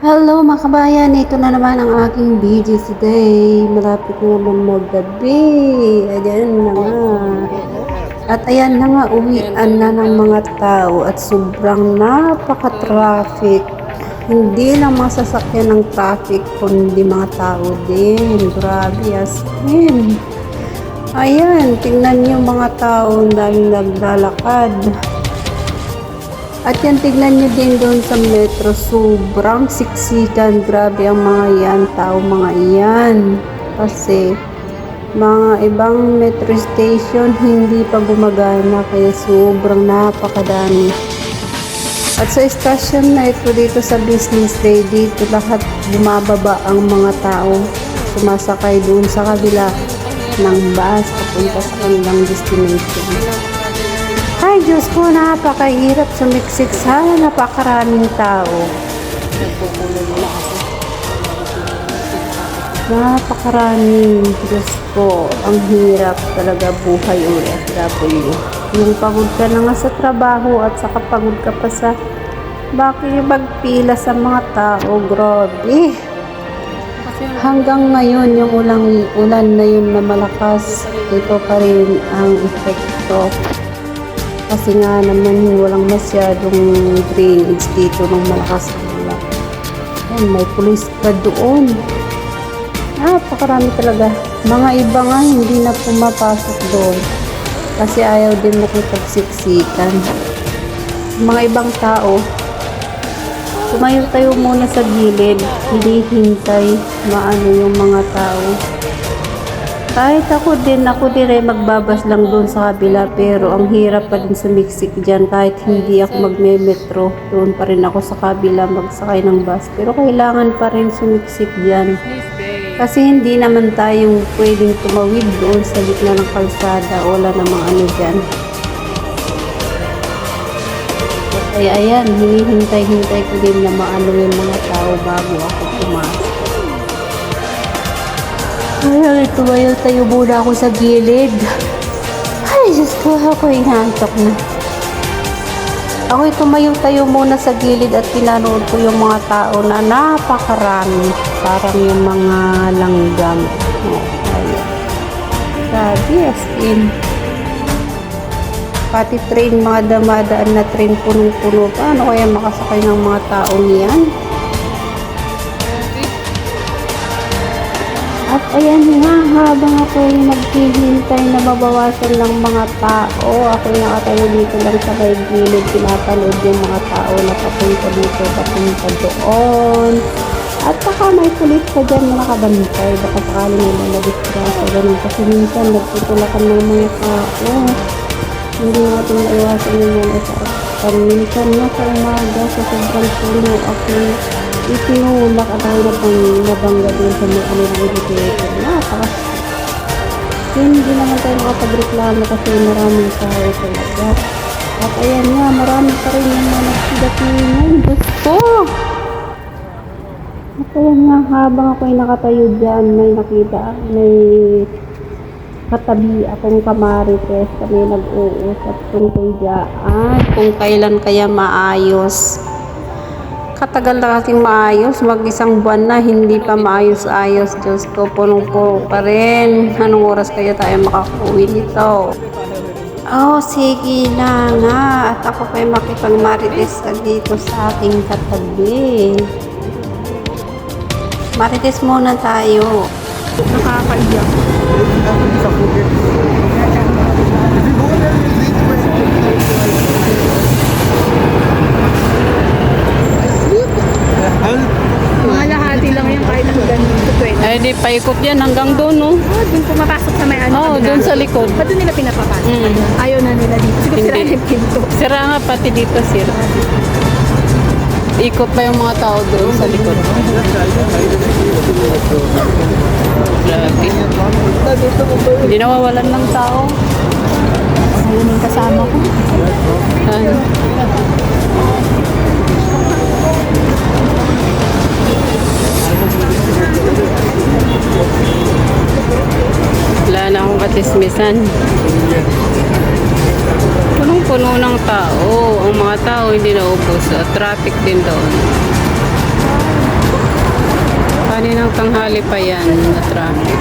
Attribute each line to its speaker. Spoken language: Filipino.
Speaker 1: Hello mga kabayan, ito na naman ang aking video today. Malapit na naman maggabi. Ayan na nga. At ayan na nga, uwian na ng mga tao at sobrang napaka-traffic. Hindi lang mga sasakyan ng traffic, kundi mga tao din. Grabe as in. Ayan, tingnan niyo mga tao na naglalakad. At yan, tignan nyo din doon sa metro. Sobrang siksikan. Grabe ang mga yan. Tao mga iyan. Kasi, mga ibang metro station hindi pa gumagana. Kaya sobrang napakadami. At sa station na ito dito sa business day, dito lahat bumababa ang mga tao. Sumasakay doon sa kabila ng bus papunta sa kanilang destination. Ay, Diyos ko, napakahirap sumiksik sa napakaraming tao. Napakaraming, Diyos ko, ang hirap talaga buhay OFW. Yung pagod ka na nga sa trabaho at saka pagod ka pa sa bakit magpila sa mga tao, grabe. Hanggang ngayon, yung ulang ulan na yun na malakas, ito pa rin ang epekto kasi nga naman walang masyadong drainage dito ng malakas ang. Yan, may police pa doon. Napakarami talaga. Mga iba nga hindi na pumapasok doon kasi ayaw din makipagsiksikan. Mga ibang tao, tumayo tayo muna sa gilid, hindi hintay maano yung mga tao. Kahit ako din, ako ay magbabas lang doon sa kabila pero ang hirap pa din sumiksik dyan kahit hindi ako magme-metro. Doon pa rin ako sa kabila magsakay ng bus pero kailangan pa rin sumiksik dyan. Kasi hindi naman tayong pwedeng tumawid doon sa gitna ng kalsada. Wala namang ano dyan. Kaya ayan, hinihintay-hintay ko din na maano yung mga tao bago ako pumasok. Ay, tumayo tayo muna ako sa gilid. Ay, Diyos ko, ako inaantok na. Ako tumayo tayo muna sa gilid at pinanood ko yung mga tao na napakarami. Parang yung mga langgam. Oh, ayun. Grabe, in. Pati train, mga damadaan na train punong-puno. Paano kaya makasakay ng mga tao niyan? At ayan nga, habang ako ay naghihintay na mabawasan ng mga tao, ako ay nakatayo dito lang sa may gilid, pinapanood yung mga tao na papunta dito, papunta doon. At saka may pulis ka dyan na nakabantay, baka sakali nila na-distrasa, ganun. Kasi minsan nagtutulakan ng mga tao. Hindi natin maiwasan yung mga sa minsan nga sa umaga, sa sobrang puno, ako itinulak at ako na pang nabangga din sa mga ano ng educator. Napaka hindi naman tayo makapagreklamo kasi maraming tao talaga. At ayan nga, marami pa rin yung mga nagsigat ngayon. Diyos ko! At ayan nga, habang ako ay nakatayo dyan, may nakita, may katabi akong kamarites kami nag-uusap tungkol dyan kung kailan kaya maayos katagal na kasing maayos. Mag isang buwan na hindi pa maayos-ayos Diyos ko punong-puno pa rin. Anong oras kaya tayo makakuwi nito? Oh sige na nga. At ako pa makipagmarites ka dito sa aking katabi. Marites muna tayo.
Speaker 2: Nakakaiyak. Sa pugit.
Speaker 3: Mga lahati lang yan kahit hanggang dito pwede.
Speaker 1: Eh, di paikot yan hanggang doon, no?
Speaker 3: Oh, dun pumapasok sa may ano.
Speaker 1: Oo,
Speaker 3: kabila.
Speaker 1: doon sa likod.
Speaker 3: Ba't doon nila pinapapasok?
Speaker 1: Mm.
Speaker 3: Ayaw na nila dito. Siguro
Speaker 1: Hindi.
Speaker 3: sila yung pinto.
Speaker 1: Sira nga pati dito, sira. Ikot pa yung mga tao doon sa likod. Grabe. Hindi nawawalan ng tao.
Speaker 3: Ayun yung kasama ko.
Speaker 1: katismisan. Punong-puno ng tao. Ang mga tao hindi naubos. Traffic din doon.
Speaker 4: Kaninang tanghali pa yan na traffic.